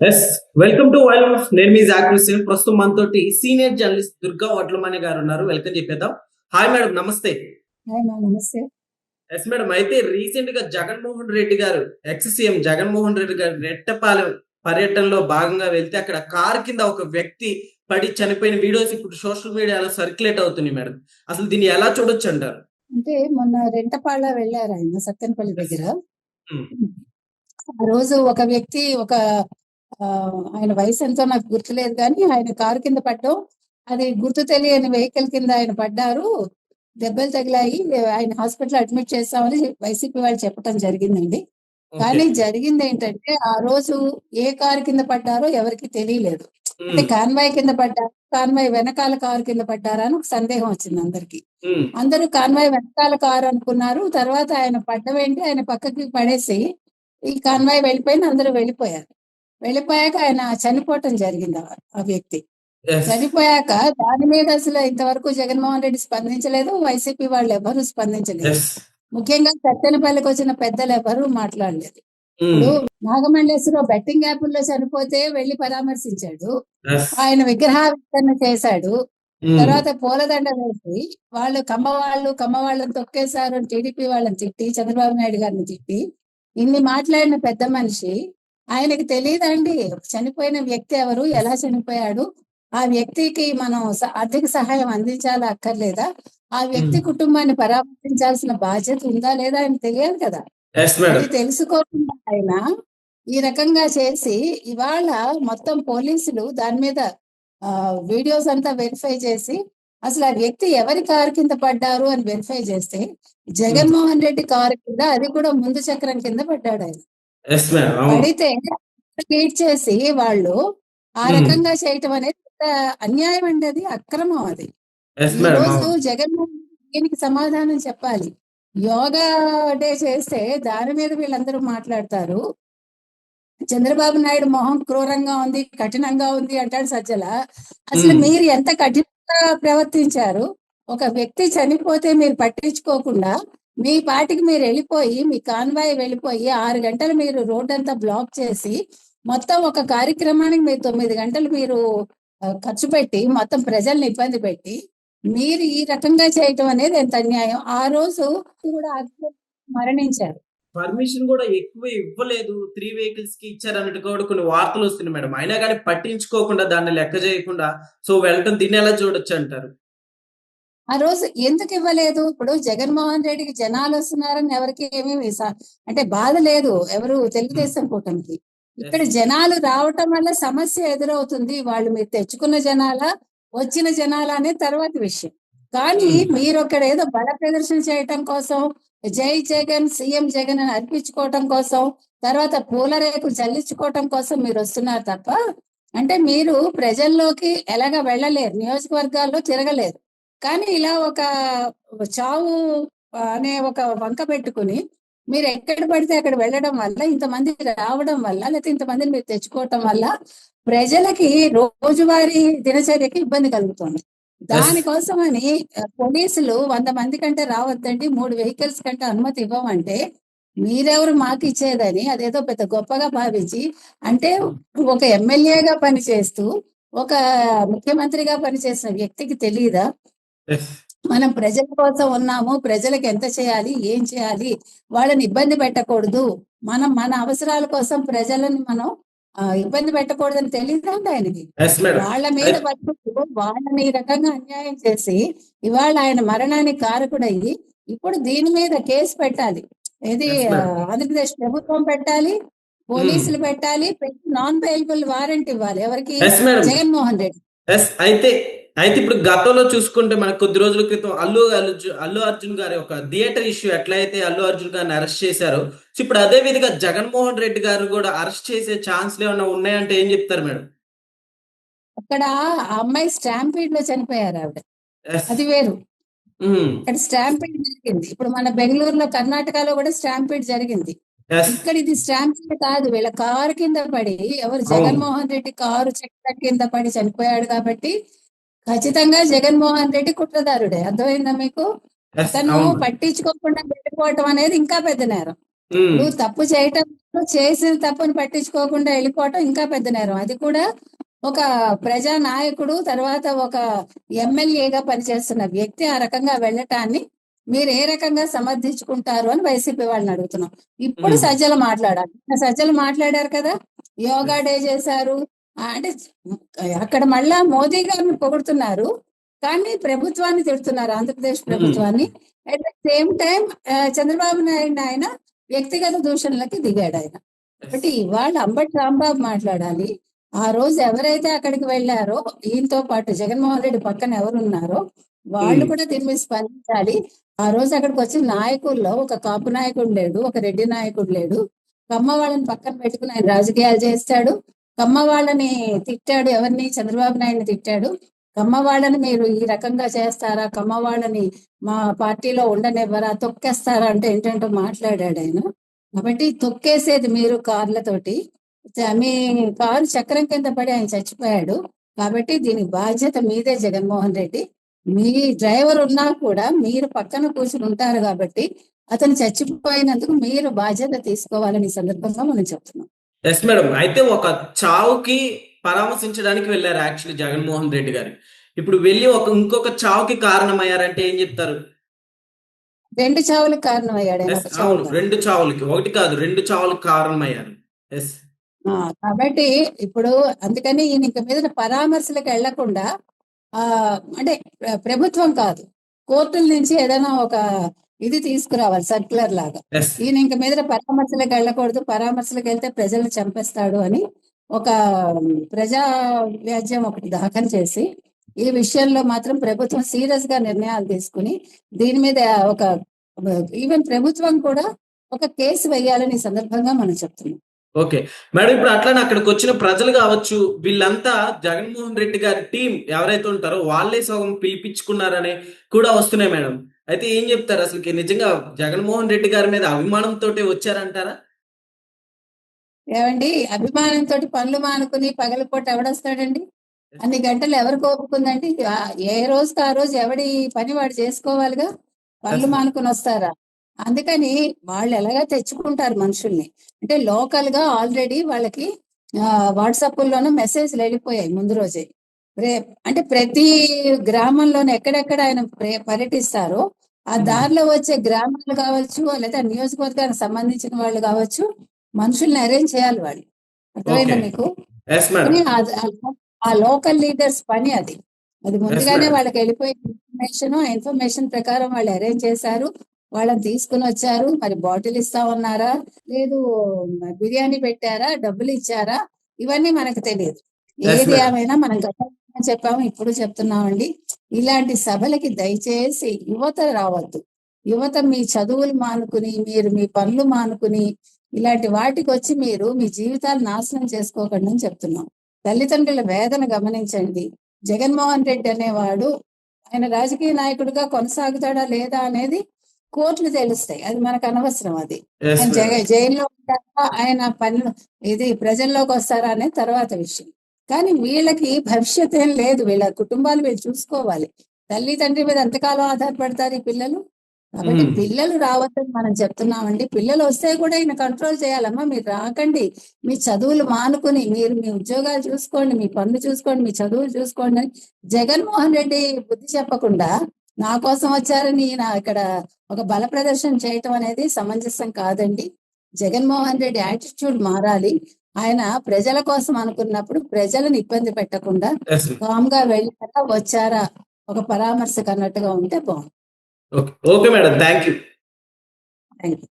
Yes welcome to wild. నేను మీ Jack Hussain ప్రస్తుతం మనతోటి సీనియర్ జర్నలిస్ట్ దుర్గా వడ్లమణి గారు ఉన్నారు. వెల్కమ్ చెప్పేద్దాం. హాయ్ మేడం నమస్తే. నమస్తే. ఎస్ మేడం అయితే రీసెంట్గా జగన్మోహన్ రెడ్డి గారు ఎక్స్ సీఎం జగన్మోహన్ రెడ్డి గారు రెట్టపాలెం పర్యటనలో భాగంగా వెళ్తే అక్కడ కార్ కింద ఒక వ్యక్తి పడి చనిపోయిన వీడియోస్ ఇప్పుడు సోషల్ మీడియాలో సర్క్యులేట్ అవుతున్నాయి మేడం అసలు దీన్ని ఎలా చూడొచ్చు అంటారు? అంటే మొన్న రెంటపాళ్ళ వెళ్ళారు ఆయన సత్తెనపల్లి దగ్గర. ఉమ్. ఆ రోజు ఒక వ్యక్తి ఒక ఆయన వయసు ఎంతో నాకు గుర్తులేదు కానీ ఆయన కారు కింద పడ్డం అది గుర్తు తెలియని వెహికల్ కింద ఆయన పడ్డారు. దెబ్బలు తగిలాయి ఆయన హాస్పిటల్ అడ్మిట్ చేస్తామని వైసీపీ వాళ్ళు చెప్పడం జరిగిందండి. కానీ జరిగింది ఏంటంటే ఆ రోజు ఏ కారు కింద పడ్డారో ఎవరికి తెలియలేదు. అంటే కాన్వాయ్ కింద పడ్డారు కాన్వాయ్ వెనకాల కారు కింద పడ్డారా అని ఒక సందేహం వచ్చింది అందరికి. అందరూ కాన్వాయ్ వెనకాల కారు అనుకున్నారు. తర్వాత ఆయన పడ్డవేంటి ఆయన పక్కకి పడేసి ఈ కాన్వాయ్ వెళ్ళిపోయిన అందరూ వెళ్ళిపోయారు. వెళ్ళిపోయాక ఆయన చనిపోవటం జరిగింది ఆ- వ్యక్తి. చనిపోయాక దాని మీద అసలు ఇంతవరకు జగన్మోహన్ రెడ్డి స్పందించలేదు వైసీపీ వాళ్ళు ఎవరు స్పందించలేదు. ముఖ్యంగా సత్తెనపల్లికి వచ్చిన పెద్దలు ఎవరు మాట్లాడలేదు. ఉమ్, ఇప్పుడు నాగమల్లేశ్వరరావు బెట్టింగ్ యాప్ల్లో చనిపోతే వెళ్ళి పరామర్శించాడు. ఆయన విగ్రహావిష్కరణ చేశాడు. ఉమ్, తర్వాత పూలదండ వేసి వాళ్ళు కమ్మ వాళ్ళు కమ్మ వాళ్ళని తొక్కేశారు అని టీడీపీ వాళ్ళని తిట్టి చంద్రబాబు నాయుడు గారిని తిట్టి ఇన్ని మాట్లాడిన పెద్ద మనిషి ఆయనకి తెలియదండి. చనిపోయిన వ్యక్తి ఎవరు? ఎలా చనిపోయాడు? ఆ వ్యక్తికి మనం ఆర్థిక సహాయం అందించాలా అక్కర్లేదా? ఆ వ్యక్తి. కుటుంబాన్ని పరామర్శించాల్సిన బాధ్యత ఉందా లేదా అని తెలియదు కదా. అది తెలుసుకోకుండా ఆయన ఈ రకంగా చేసి ఇవాళ మొత్తం పోలీసులు దాని మీద ఆ వీడియోస్ అంతా వెరిఫై చేసి అసలు ఆ వ్యక్తి ఎవరి కారు కింద పడ్డారు అని వెరిఫై చేస్తే జగన్మోహన్ రెడ్డి కారు కింద అది కూడా ముందు చక్రం కింద పడ్డాడు ఆయన. పడితే ట్వీట్ చేసి వాళ్ళు ఆ. రకంగా చేయటం అనేది అన్యాయం అండి అది అక్రమం అది. ఎస్ ఈ మేడం రోజు అవును. జగన్మోహన్ దీనికి సమాధానం చెప్పాలి. యోగా డే చేస్తే దాని మీద వీళ్ళందరూ మాట్లాడతారు. చంద్రబాబు నాయుడు మొహం క్రూరంగా ఉంది కఠినంగా ఉంది అంటాడు సజ్జల. అసలు. మీరు ఎంత కఠినంగా ప్రవర్తించారు? ఒక వ్యక్తి చనిపోతే మీరు పట్టించుకోకుండా మీ పాటికి మీరు వెళ్ళిపోయి మీ కాన్వాయ్ వెళ్ళిపోయి ఆరు గంటలు మీరు రోడ్ అంతా బ్లాక్ చేసి మొత్తం ఒక కార్యక్రమానికి మీరు తొమ్మిది గంటలు మీరు ఖర్చు పెట్టి మొత్తం ప్రజల్ని ఇబ్బంది పెట్టి మీరు ఈ రకంగా చేయటం అనేది ఎంత అన్యాయం? ఆ రోజు కూడా మరణించారు. పర్మిషన్ కూడా ఎక్కువ ఇవ్వలేదు. త్రీ వెహికల్స్కి ఇచ్చారు అన్నట్టు కూడా కొన్ని వార్తలు వస్తున్నాయి మేడం. అయినా కానీ పట్టించుకోకుండా దాన్ని లెక్క చేయకుండా సో వెళ్ళటం దీన్ని ఎలా చూడొచ్చు అంటారు? ఆ రోజు ఎందుకు ఇవ్వలేదు? ఇప్పుడు జగన్మోహన్ రెడ్డికి జనాలు వస్తున్నారని ఎవరికి ఏమీ అంటే బాధ లేదు ఎవరు తెలుగుదేశం కూటమికి. ఇక్కడ జనాలు రావటం వల్ల సమస్య ఎదురవుతుంది. వాళ్ళు మీరు తెచ్చుకున్న జనాల వచ్చిన జనాల అనే తర్వాత విషయం. కానీ Hmm. మీరు అక్కడ ఏదో బల ప్రదర్శన చేయటం కోసం జై జగన్ సీఎం జగన్ అని అర్పించుకోవటం కోసం తర్వాత పూల రేకులు చల్లించుకోవటం కోసం మీరు వస్తున్నారు తప్ప అంటే మీరు ప్రజల్లోకి ఎలాగ వెళ్ళలేరు. నియోజకవర్గాల్లో తిరగలేరు. కానీ ఇలా ఒక చావు అనే ఒక వంక పెట్టుకుని మీరు ఎక్కడ పడితే అక్కడ వెళ్ళడం వల్ల ఇంతమంది రావడం వల్ల లేకపోతే ఇంతమందిని మీరు తెచ్చుకోవటం వల్ల ప్రజలకి రోజువారీ దినచర్యకి ఇబ్బంది కలుగుతుంది. దానికోసమని పోలీసులు వంద మంది కంటే రావద్దండి మూడు వెహికల్స్ కంటే అనుమతి ఇవ్వమంటే మీరెవరు మాకు ఇచ్చేదని అదేదో పెద్ద గొప్పగా భావించి అంటే ఒక ఎమ్మెల్యేగా పనిచేస్తూ ఒక ముఖ్యమంత్రిగా పనిచేసిన వ్యక్తికి తెలియదా మనం ప్రజల కోసం ఉన్నాము ప్రజలకు ఎంత చేయాలి ఏం చేయాలి వాళ్ళని ఇబ్బంది పెట్టకూడదు. మనం మన అవసరాల కోసం ప్రజలను మనం ఇబ్బంది పెట్టకూడదని తెలియదండి ఆయనకి? వాళ్ళ మీద పట్టుకు వాళ్ళని ఈ రకంగా అన్యాయం చేసి ఇవాళ ఆయన మరణానికి కారకుడయ్యి ఇప్పుడు దీని మీద కేసు పెట్టాలి. ma'am. ఆంధ్రప్రదేశ్ ప్రభుత్వం పెట్టాలి పోలీసులు పెట్టాలి పెట్టి నాన్ బెయిలబుల్ వారెంట్ ఇవ్వాలి. ఎవరికి? జగన్మోహన్ రెడ్డి. అయితే అయితే ఇప్పుడు గతంలో చూసుకుంటే మనకు కొద్ది రోజుల క్రితం అల్లు అల్లు అర్జున్ గారి ఒక థియేటర్ ఇష్యూ ఎట్లయితే అల్లు అర్జున్ గారిని అరెస్ట్ చేశారో సో ఇప్పుడు అదే విధంగా జగన్మోహన్ రెడ్డి గారు కూడా అరెస్ట్ చేసే ఛాన్స్లు ఏమైనా ఉన్నాయంటే ఏం చెప్తారు మేడం? అక్కడ ఆ అమ్మాయి స్టాంపీడ్లో చనిపోయారు ఆవిడ. అది వేరు. ఉమ్, ఇక్కడ స్టాంపీడ్ జరిగింది. ఇప్పుడు మన బెంగళూరులో కర్ణాటకలో కూడా స్టాంపీడ్ జరిగింది. ఇక్కడ ఇది స్టాంపీడ్ కాదు. వీళ్ళ కారు కింద పడి ఎవరు. జగన్మోహన్ రెడ్డి కారు చెక్క కింద పడి చనిపోయాడు కాబట్టి ఖచ్చితంగా జగన్మోహన్ రెడ్డి కుట్రదారుడే. అర్థమైందా మీకు? ఎస్ తను అవును. పట్టించుకోకుండా వెళ్ళిపోవటం అనేది ఇంకా పెద్ద నేరం. నువ్వు తప్పు చేయటం చేసిన తప్పుని పట్టించుకోకుండా వెళ్ళిపోవటం ఇంకా పెద్ద నేరం. అది కూడా ఒక ప్రజా నాయకుడు తర్వాత ఒక ఎమ్మెల్యేగా పనిచేస్తున్న వ్యక్తి ఆ రకంగా వెళ్ళటాన్ని మీరు ఏ రకంగా సమర్థించుకుంటారు అని వైసీపీ వాళ్ళని అడుగుతున్నాం. ఇప్పుడు. సజ్జలు మాట్లాడాలి. సజ్జలు మాట్లాడారు కదా? యోగా డే చేశారు అంటే అక్కడ మళ్ళా మోదీ గారిని పొగుడుతున్నారు కానీ ప్రభుత్వాన్ని తిడుతున్నారు ఆంధ్రప్రదేశ్ ప్రభుత్వాన్ని. At the same time Chandrababu Naidu ఆయన వ్యక్తిగత దూషణలకి దిగాడు ఆయన. కాబట్టి ఇవాళ అంబటి రాంబాబు మాట్లాడాలి. ఆ రోజు ఎవరైతే అక్కడికి వెళ్ళారో ఈయనతో పాటు జగన్మోహన్ రెడ్డి పక్కన ఎవరున్నారో వాళ్ళు. కూడా దీని మీద స్పందించాలి. ఆ రోజు అక్కడికి వచ్చిన నాయకుల్లో ఒక కాపు నాయకుడు లేడు ఒక రెడ్డి నాయకుడు లేడు. కమ్మ వాళ్ళని పక్కన పెట్టుకుని ఆయన రాజకీయాలు చేస్తాడు. కమ్మ వాళ్ళని తిట్టాడు ఎవరిని? చంద్రబాబు నాయుడిని తిట్టాడు. కమ్మ వాళ్ళని మీరు ఈ రకంగా చేస్తారా? కమ్మ వాళ్ళని మా పార్టీలో ఉండనివ్వరా? తొక్కేస్తారా? అంటే ఏంటంటే మాట్లాడాడు ఆయన. కాబట్టి తొక్కేసేది మీరు కార్లతోటి. మీ కారు చక్రం కింద పడి ఆయన చచ్చిపోయాడు. కాబట్టి దీని బాధ్యత మీదే జగన్మోహన్ రెడ్డి. మీ డ్రైవర్ ఉన్నా కూడా మీరు పక్కన కూర్చుని ఉంటారు కాబట్టి అతను చచ్చిపోయినందుకు మీరు బాధ్యత తీసుకోవాలని ఈ సందర్భంగా మనం చెప్తున్నాం. ఎస్ మేడం అయితే ఒక చావుకి పరామర్శించడానికి వెళ్ళారు యాక్చువల్లీ జగన్మోహన్ రెడ్డి గారు. ఇప్పుడు వెళ్ళి ఒక ఇంకొక చావుకి కారణమయ్యారంటే ఏం చెప్తారు? రెండు చావులకు కారణమయ్యాడు అవును. రెండు చావులకి. ఒకటి కాదు రెండు చావులకు కారణమయ్యారు. ఎస్ ఆ, కాబట్టి ఇప్పుడు అందుకని ఈయన ఇంక మీద పరామర్శలకు వెళ్ళకుండా ఆ అంటే ప్ర- ప్రభుత్వం కాదు కోర్టుల నుంచి ఏదైనా ఒక ఇది తీసుకురావాలి సర్క్యులర్ లాగా. ఈయన ఇంక మీద పరామర్శలకు వెళ్ళకూడదు పరామర్శలకు వెళ్తే ప్రజలను చంపేస్తాడు అని ఒక ప్రజా వ్యాజ్యం ఒకటి దాఖలు చేసి ఈ విషయంలో మాత్రం ప్రభుత్వం సీరియస్గా నిర్ణయాలు తీసుకుని దీని మీద ఒక ఈవెన్ ప్రభుత్వం కూడా ఒక కేసు వేయాలని సందర్భంగా మనం చెప్తున్నాం. ఓకే. మేడం ఇప్పుడు అట్లానే అక్కడికి వచ్చిన ప్రజలు కావచ్చు వీళ్ళంతా జగన్మోహన్ రెడ్డి గారి టీం ఎవరైతే ఉంటారో వాళ్ళే సగం పిలిపించుకున్నారనే కూడా వస్తున్నాయి మేడం. అయితే ఏం చెప్తారు అసలుకి? నిజంగా జగన్మోహన్ రెడ్డి గారి మీద అభిమానంతో వచ్చారంటారా? ఏమండి? అభిమానంతో పనులు మానుకుని పగలపూట ఎవడొస్తాడండి? అన్ని గంటలు ఎవరు కోపుకుందండి ఏ రోజుకి ఆ రోజు ఎవడి పని వాడు చేసుకోవాలిగా? పనులు. మానుకుని వస్తారా? అందుకని వాళ్ళు ఎలాగా తెచ్చుకుంటారు మనుషుల్ని? అంటే లోకల్గా ఆల్రెడీ వాళ్ళకి వాట్సాప్ లోనూ మెసేజ్లు వెళ్ళిపోయాయి ముందు రోజే. అంటే ప్రతి గ్రామంలోనే ఎక్కడెక్కడ ఆయన ప్రే- పర్యటిస్తారో ఆ. దారిలో వచ్చే గ్రామాలు కావచ్చు లేదా నియోజకవర్గానికి సంబంధించిన వాళ్ళు కావచ్చు మనుషుల్ని అరేంజ్ చేయాలి వాళ్ళు. అర్థమైందా. మీకు? ఆ- లోకల్ లీడర్స్ పని అది. అది ముందుగానే. వాళ్ళకి వెళ్ళిపోయిన ఇన్ఫర్మేషన్ ఆ ఇన్ఫర్మేషన్ ప్రకారం వాళ్ళు అరేంజ్ చేశారు. వాళ్ళని తీసుకుని వచ్చారు. మరి బాటిల్ ఇస్తా ఉన్నారా? లేదు బిర్యానీ పెట్టారా? డబ్బులు ఇచ్చారా? ఇవన్నీ మనకు తెలియదు. ఏది. ఏమైనా మనం గతంలో చెప్పాము ఇప్పుడు చెప్తున్నామండి. ఇలాంటి సభలకి దయచేసి యువత రావద్దు. యువత మీ చదువులు మానుకుని మీరు మీ పనులు మానుకుని ఇలాంటి వాటికి వచ్చి మీరు మీ జీవితాలు నాశనం చేసుకోకండి అని చెప్తున్నాం. తల్లిదండ్రుల వేదన గమనించండి. జగన్మోహన్ రెడ్డి అనేవాడు ఆయన రాజకీయ నాయకుడిగా కొనసాగుతాడా లేదా అనేది కోర్టులు తెలుస్తాయి. అది మనకు అనవసరం అది. జైల్లో ఉంటారా ఆయన పనులు ఇది ప్రజల్లోకి వస్తారా అనేది తర్వాత విషయం. కానీ వీళ్ళకి భవిష్యత్ ఏం లేదు. వీళ్ళ కుటుంబాలు వీళ్ళు చూసుకోవాలి. తల్లి తండ్రి మీద ఎంతకాలం ఆధారపడతారు ఈ పిల్లలు? కాబట్టి. పిల్లలు రావద్దని మనం చెప్తున్నామండి. పిల్లలు వస్తే కూడా ఈయన కంట్రోల్ చేయాలమ్మా. మీరు రాకండి. మీ చదువులు మానుకుని మీరు మీ ఉద్యోగాలు చూసుకోండి. మీ పనులు చూసుకోండి. మీ చదువులు చూసుకోండి అని జగన్మోహన్ రెడ్డి బుద్ధి చెప్పకుండా నా కోసం వచ్చారని ఈయన ఇక్కడ ఒక బల ప్రదర్శన చేయటం అనేది సమంజసం కాదండి. జగన్మోహన్ రెడ్డి యాటిట్యూడ్ మారాలి. ఆయన ప్రజల కోసం అనుకున్నప్పుడు ప్రజలను ఇబ్బంది పెట్టకుండా కామ్గా వెళ్ళారా వచ్చారా? ఒక పరామర్శకు అన్నట్టుగా ఉంటే బాగుంది okay madam thank you thank you